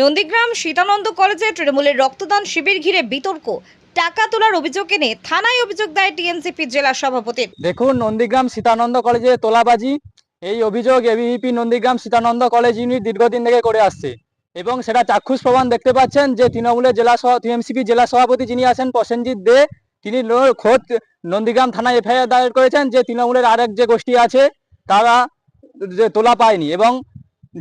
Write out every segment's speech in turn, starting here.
নন্দীগ্রাম সীতানন্দ কলেজে তৃণমূলের রক্তদান শিবির ঘিরে বিতর্ক। টাকা তোলার অভিযোগ এনে থানায় অভিযোগ দেয় টিএমসিপি জেলা সভাপতির দেখুন, নন্দীগ্রাম সীতানন্দ কলেজে তোলাবাজি, এই অভিযোগ ABVP Nandigram Sitananda college unit দীর্ঘদিন থেকে করে আসছে। এবং সেটা চাক্ষুষ প্রমাণ দেখতে পাচ্ছেন যে তৃণমূলের জেলা টিএমসিপি জেলা সভাপতি যিনি আছেন প্রসেনজিৎ দে, তিনি খোদ নন্দীগ্রাম থানায় এফআইআর দায়ের করেছেন যে তৃণমূলের আরেক যে গোষ্ঠী আছে, তারা যে তোলা পায়নি। এবং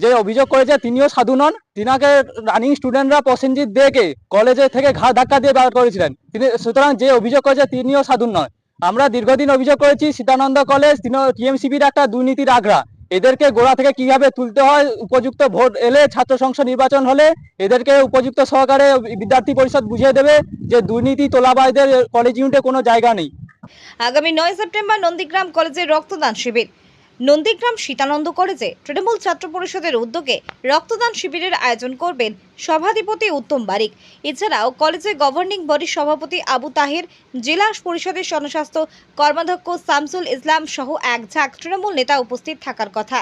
যে অভিযোগ করেছে তিনিও সাধু নন। তিনাকে রানিং স্টুডেন্টরা প্রসেনজিৎ দেকে কলেজে থেকে ঘা ধাক্কা দিয়ে বার করেছিলেন। তিনি, সুতরাং যে অভিযোগ করেছে তিনিও সাধু নয়। আমরা দীর্ঘদিন অভিযোগ করেছি, সীতানন্দ কলেজ টিএমসিপির একটা দুর্নীতির আগ্রা। এদেরকে গোড়া থেকে কীভাবে তুলতে হয়, উপযুক্ত ভোট এলে ছাত্র সংসদ নির্বাচন হলে এদেরকে উপযুক্ত সহকারে বিদ্যার্থী পরিষদ বুঝিয়ে দেবে যে দুর্নীতি তোলাবাজদের কলেজ ইউনিটে কোনো জায়গা নেই। আগামী নয় সেপ্টেম্বর নন্দীগ্রাম কলেজে রক্তদান শিবির। নন্দীগ্রাম সীতানন্দ কলেজে তৃণমূল ছাত্র পরিষদের উদ্যোগে রক্তদান শিবিরের আয়োজন করবেন সভাধিপতি উত্তম বারিক। এছাড়াও কলেজে গভর্নিং বডির সভাপতি আবু তাহের, জেলা পরিষদের জনস্বাস্থ্য কর্মাধ্যক্ষ শামসুল ইসলাম সহ এক ঝাঁক তৃণমূল নেতা উপস্থিত থাকার কথা।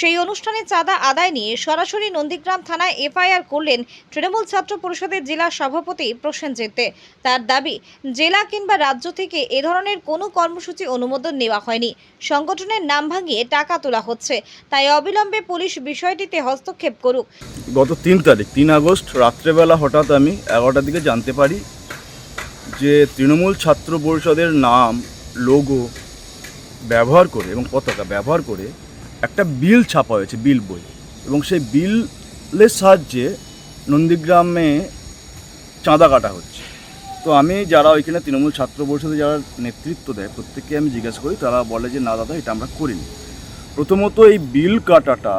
সেই অনুষ্ঠানে চাঁদা আদায় নিয়ে সরাসরি নন্দীগ্রাম থানায় এফআইআর করলেন তৃণমূল ছাত্র পরিষদের জেলা সভাপতি প্রসেনজিৎ দে। তার দাবি, জেলা কিংবা রাজ্য থেকে এ ধরনের কোনো কর্মসূচি অনুমোদন নেওয়া হয়নি। সংগঠনের নাম ভাঙিয়ে টাকা তোলা হচ্ছে। তাই অবিলম্বে পুলিশ বিষয়টিতে হস্তক্ষেপ করুক। গত তিন তারিখ, তিন রাত্রেবেলা হঠাৎ আমি এগারোটার দিকে জানতে পারি যে তৃণমূল ছাত্র পরিষদের নাম লোগো ব্যবহার করে এবং পতাকা ব্যবহার করে একটা বিল ছাপা হয়েছে, বিল বই। এবং সেই বিলের সাহায্যে নন্দীগ্রামে চাঁদা কাটা হচ্ছে। তো আমি যারা ওইখানে তৃণমূল ছাত্র পরিষদে যারা নেতৃত্ব দেয়, প্রত্যেককে আমি জিজ্ঞাসা করি, তারা বলে যে, না দাদা, এটা আমরা করিনি। প্রথমত এই বিল কাটাটা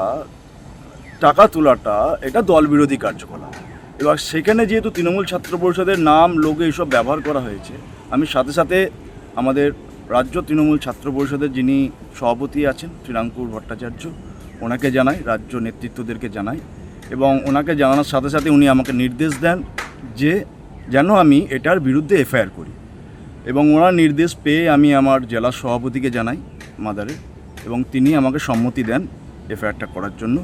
টাকা তোলাটা এটা দল বিরোধী কার্যকলাপ। এবার সেখানে যেহেতু তৃণমূল ছাত্র পরিষদের নাম, লোকে এইসব ব্যবহার করা হয়েছে, আমি সাথে সাথে আমাদের রাজ্য তৃণমূল ছাত্র পরিষদের যিনি সভাপতি আছেন শ্রীরাঙ্কুর ভট্টাচার্য, ওনাকে জানাই, রাজ্য নেতৃত্বদেরকে জানাই এবং ওনাকে জানানোর সাথে সাথে উনি আমাকে নির্দেশ দেন যে যেন আমি এটার বিরুদ্ধে এফআইআর করি এবং ওনার নির্দেশ পেয়ে আমি আমার জেলা সভাপতিকে জানাই মাদারে এবং তিনি আমাকে সম্মতি দেন এফআইআরটা করার জন্য।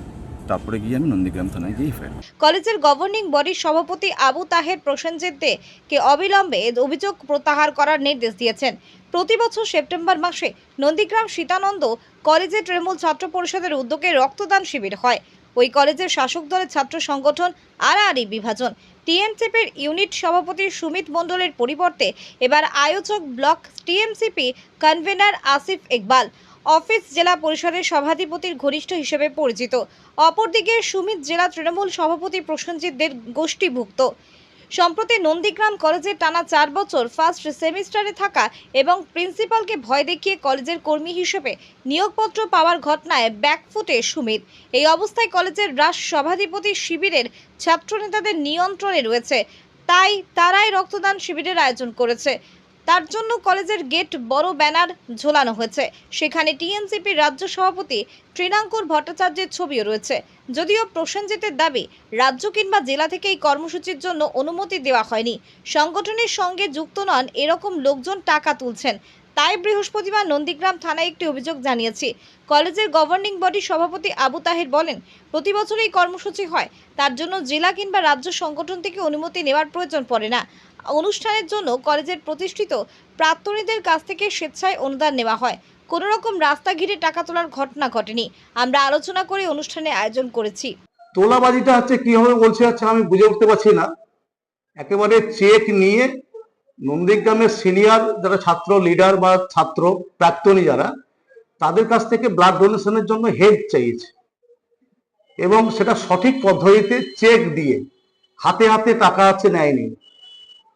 তারপরে গিয়ে আমি নন্দীগ্রাম থানায় গিয়ে এফআইআর কলেজের গভর্নিং বডির সভাপতি আবু তাহের প্রসেনজিৎ দে কে অবিলম্বে অভিযোগ প্রত্যাহার করার নির্দেশ দিয়েছেন। প্রতি বছর সেপ্টেম্বর মাসে নন্দীগ্রাম সীতানন্দ কলেজে তৃণমূল ছাত্র পরিষদের উদ্যোগে রক্তদান শিবির হয়। ওই কলেজের শাসক দলের ছাত্র সংগঠন আড়াআড়ি বিভাজন। টিএমসিপির ইউনিট সভাপতি সুমিত মণ্ডলের পরিবর্তে এবার আয়োজক block TMCP convener Asif Iqbal. Office জেলা পরিষদের সভাধিপতির ঘনিষ্ঠ হিসেবে পরিচিত। অপরদিকে সুমিত জেলা তৃণমূল সভাপতি প্রসেনজিৎদের গোষ্ঠীভুক্ত। সম্প্রতি নন্দীগ্রাম কলেজে টানা চার বছর ফার্স্ট সেমিস্টারে থাকা এবং প্রিন্সিপালকে ভয় দেখিয়ে কলেজের কর্মী হিসেবে নিয়োগপত্র পাওয়ার ঘটনায় ব্যাকফুটে সুমিত। এই অবস্থায় কলেজের রাস সভাধিপতি শিবিরের ছাত্রনেতাদের নিয়ন্ত্রণে রয়েছে। তাই তারাই রক্তদান শিবিরের আয়োজন করেছে। তার জন্য কলেজের গেট বড় ব্যানার ঝোলানো হয়েছে। সেখানে টিএনসিপির রাজ্য সভাপতি তৃণাঙ্কুর ভট্টাচার্যের ছবিও রয়েছে। যদিও প্রসেনজিতের দাবি, রাজ্য কিংবা জেলা থেকে এই কর্মসূচির জন্য অনুমতি দেওয়া হয়নি। সংগঠনের সঙ্গে যুক্ত নন এরকম লোকজন টাকা তুলছেন। তাই বৃহস্পতিবার নন্দীগ্রাম থানায় একটি অভিযোগ জানিয়েছি। কলেজের গভর্নিং বডি সভাপতি আবু তাহের বলেন, প্রতি বছর এই কর্মসূচি হয়। তার জন্য জেলা কিংবা রাজ্য সংগঠন থেকে অনুমতি নেওয়ার প্রয়োজন পড়ে না। অনুষ্ঠানের জন্য কলেজের প্রতিষ্ঠিত প্রাক্তনীদের কাছ থেকে স্বেচ্ছায় অনুদান নেওয়া হয়। কোনো রকম রাস্তা ঘিরে টাকা তোলার ঘটনা ঘটেনি। আমরা আলোচনা করে অনুষ্ঠানে আয়োজন করেছি। তোলাবাজিটা হচ্ছে কীভাবে বলছে হচ্ছে আমি বুঝে উঠতে পারছি না। একেবারে চেক নিয়ে নন্দীগ্রামের সিনিয়র যারা ছাত্র লিডার বা ছাত্র, প্রাক্তনী যারা, তাদের কাছ থেকে ব্লাড ডোনেশনের জন্য হেল্প চাইছে। এবং সেটা সঠিক পদ্ধতিতে চেক দিয়ে হাতে হাতে টাকা আছে নেয়নি।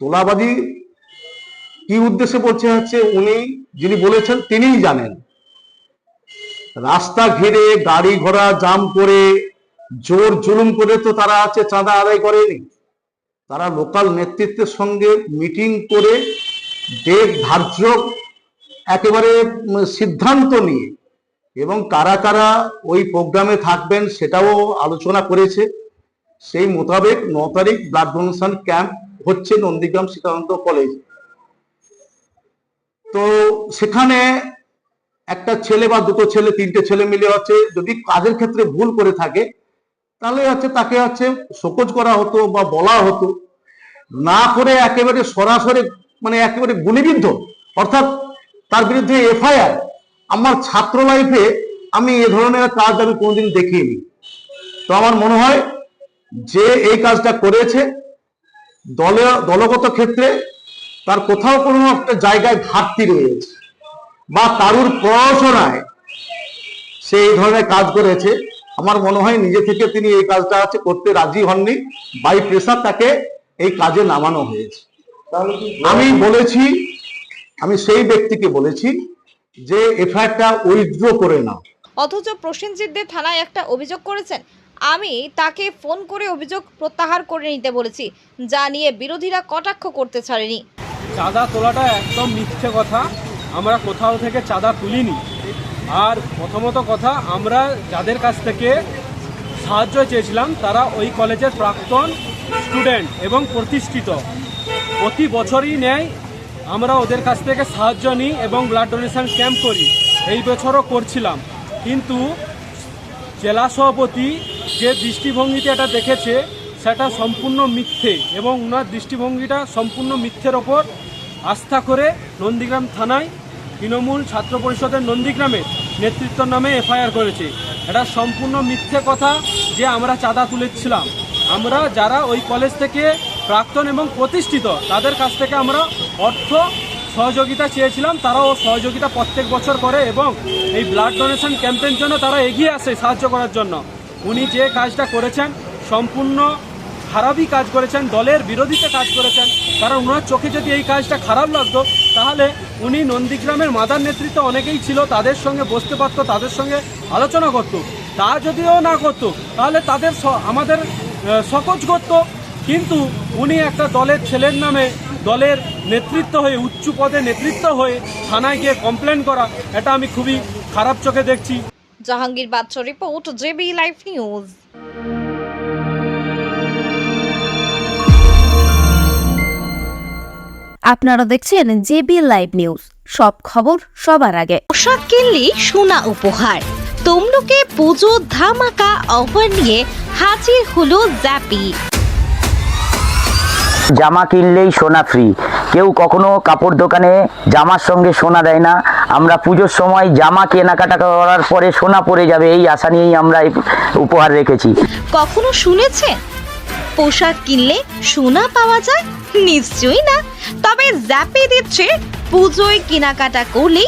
তোলাবাজি কি উদ্দেশ্যে বলছে হচ্ছে উনি, যিনি বলেছেন তিনিই জানেন। রাস্তা ঘিরে, গাড়ি ঘোড়া জাম করে, জোর জুলুম করে তো তারা আছে, চাঁদা আদায় করেনি। তারা লোকাল নেতৃত্বের সঙ্গে মিটিং করে ডেট ধার্য একেবারে সিদ্ধান্ত নিয়ে এবং কারা কারা ওই প্রোগ্রামে থাকবেন সেটাও আলোচনা করেছে। সেই মোতাবেক ন তারিখ ব্লাড ডোনেশন ক্যাম্প হচ্ছে নন্দীগ্রাম সীতানন্দ কলেজ তো সেখানে একটা ছেলে বা দুটো ছেলে, তিনটে ছেলে মিলে হচ্ছে যদি কাজের ক্ষেত্রে ভুল করে থাকে, তাহলে হচ্ছে তাকে হচ্ছে শোকজ করা হতো বা বলা হতো। না করে একেবারে সরাসরি মানে একেবারে গুলিবিদ্ধ অর্থাৎ তার বিরুদ্ধে এফআইআর, আমার ছাত্র লাইফে আমি এ ধরনের কাজ আমি কোনোদিন দেখিনি। তো আমার মনে হয় যে এই কাজটা করেছে দলে দলগত ক্ষেত্রে তার কোথাও কোনো একটা জায়গায় ঘাটতি রয়েছে বা কারুর পড়াশোনায় সে এই ধরনের কাজ করেছে। আমার মনে হয় নিজে থেকে তিনি এই কাজটা হচ্ছে করতে রাজি হননি। বাই প্রেসার তাকে এই কাজে নামানো হয়েছে। আমি বলেছি আমি সেই ব্যক্তিকে বলেছি যে এফআইআরটা উইথড্র করে নাও। অথচ প্রসেনজিৎ দে থানায় একটা অভিযোগ করেছেন আমি তাকে ফোন করে অভিযোগ প্রত্যাহার করে নিতে বলেছি, যা নিয়ে বিরোধীরা কটাক্ষ করতে ছাড়েনি। চাঁদা তোলাটা একদম মিথ্যে কথা। আমরা কোথাও থেকে চাঁদা তুলিনি। আর প্রথমত কথা, আমরা যাদের কাছ থেকে সাহায্য চেয়েছিলাম, তারা ওই কলেজের প্রাক্তন স্টুডেন্ট এবং প্রতিষ্ঠিত। প্রতি বছরই নেয়। আমরা ওদের কাছ থেকে সাহায্য নিই এবং ব্লাড ডোনেশন ক্যাম্প করি। এই বছরও করছিলাম। কিন্তু জেলা সভাপতি যে দৃষ্টিভঙ্গিতে এটা দেখেছে, সেটা সম্পূর্ণ মিথ্যে এবং ওনার দৃষ্টিভঙ্গিটা সম্পূর্ণ মিথ্যের ওপর আস্থা করে নন্দীগ্রাম থানায় তৃণমূল ছাত্র পরিষদের নন্দীগ্রামের নেতৃত্বর নামে এফআইআর করেছে। এটা সম্পূর্ণ মিথ্যে কথা যে আমরা চাঁদা তুলেছিলাম। আমরা যারা ওই কলেজ থেকে প্রাক্তন এবং প্রতিষ্ঠিত, তাদের কাছ থেকে আমরা অর্থ সহযোগিতা চেয়েছিলাম, তারাও সহযোগিতা প্রত্যেক বছর করে এবং এই ব্লাড ডোনেশন ক্যাম্পের জন্য তারা এগিয়ে আসে সাহায্য করার জন্য। উনি যে কাজটা করেছেন, সম্পূর্ণ খারাপই কাজ করেছেন, দলের বিরোধীতে কাজ করেছেন। কারণ ওনার চোখে যদি এই কাজটা খারাপ লাগতো, তাহলে উনি নন্দীগ্রামের মাদার নেতৃত্ব অনেকেই ছিল, তাদের সঙ্গে বসতে পারতো, তাদের সঙ্গে আলোচনা করতো। তা যদিও না করতো, তাহলে তাদের আমাদের সকোচ করতো। কিন্তু উনি একটা দলের ছেলের নামে দলের নেতৃত্ব হয়ে, উচ্চ পদে নেতৃত্ব হয়ে থানায় গিয়ে কমপ্লেন করা, এটা আমি খুবই খারাপ চোখে দেখছি। Jahangir Badsha report JB live news. আপনারা দেখছেন জেবি লাইভ নিউজ। সব খবর সবার আগে। পোশাক কিনলেই সোনা উপহার। তমলুকে পুজো ধামাকা অফার নিয়ে হাজির হলো জ্যাপি। জামা কিনলেই সোনা ফ্রি কেউ কখনো কাপড় দোকানে জামার সঙ্গে সোনা দেয় না। আমরা পুজোর সময় জামা কেনাকাটা করার পরে সোনা পরে যাবে, এই আশা নিয়েই আমরা উপহার রেখেছি। কখনো শুনেছে পোশাক কিনলে সোনা পাওয়া যায়? নিশ্চয়ই না। তবে জ্যাপি দিচ্ছে, পুজোয় কেনাকাটা করলেই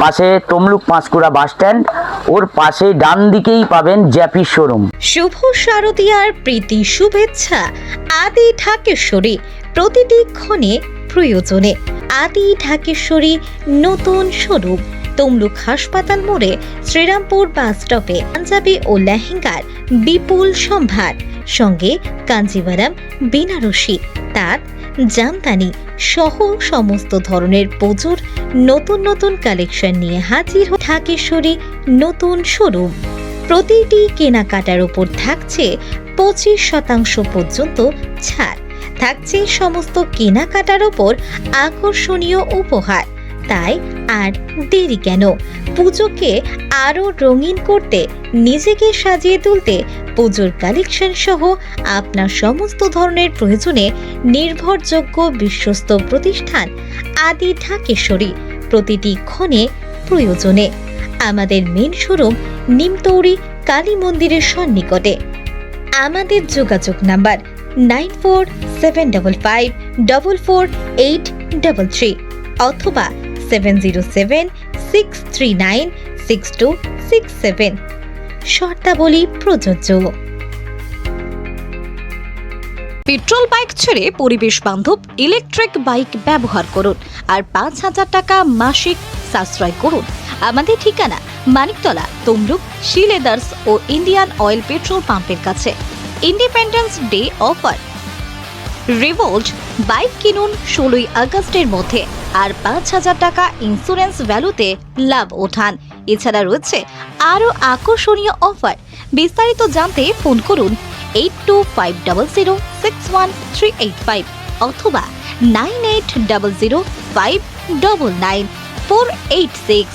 পাশে তমলুক পাঁশকুড়া বাস স্ট্যান্ড, ওর পাশে ডান দিকেই পাবেন জ্যাপি শোরুম। শুভ শারদীয়ার প্রীতি শুভেচ্ছা। আদি ঢাকেশ্বরী প্রতিটি ক্ষণে প্রয়োজনে। আদি ঢাকেশ্বরী নতুন স্বরূপ তমলুক হাসপাতাল মোড়ে শ্রীরামপুর বাস স্টপে পাঞ্জাবি ও লেহেঙ্গার বিপুল সম্ভার। সঙ্গে কাঞ্জিভারাম বেনারসি, তাঁত, জামদানি সহ সমস্ত ধরনের পুজোর নতুন নতুন কালেকশন নিয়ে হাজির ঢাকেশ্বরী নতুন শোরুম প্রতিটি কেনাকাটার উপর থাকছে পঁচিশ শতাংশ পর্যন্ত ছাড়। থাকছে সমস্ত কেনাকাটার ওপর আকর্ষণীয় উপহার। তাই আর দেরি কেন? পুজোকে আরও রঙিন করতে, নিজেকে সাজিয়ে তুলতে পুজোর কালেকশন সহ আপনার সমস্ত ধরনের প্রয়োজনে নির্ভরযোগ্য বিশ্বস্ত প্রতিষ্ঠান আদি ঢাকেশ্বরী প্রতিটি ক্ষণে প্রয়োজনে। আমাদের মেন শোরুম নিমতৌরি কালী মন্দিরের সন্নিকটে। আমাদের যোগাযোগ number nine four seven double five double four eight double three অথবা সেভেন শর্তাবলী প্রযোজ্য। পেট্রোল বাইক ছেড়ে পরিবেশ বান্ধব ইলেকট্রিক বাইক ব্যবহার করুন আর পাঁচ হাজার টাকা মাসিক সাশ্রয় করুন। আমাদের ঠিকানা মানিকতলা, তমলুক, শিলেদার্স ও ইন্ডিয়ান অয়েল পেট্রোল পাম্পের কাছে। Independence day offer Revolt bike কিনুন ষোলোই আগস্টের মধ্যে আর পাঁচ হাজার টাকা ইন্স্যুরেন্স ভ্যালুতে লাভ ওঠান। এছাড়া রয়েছে আরও আকর্ষণীয় অফার বিস্তারিত জানতে ফোন করুন eight two five double zero six one three eight five অথবা nine eight double zero five double nine four eight six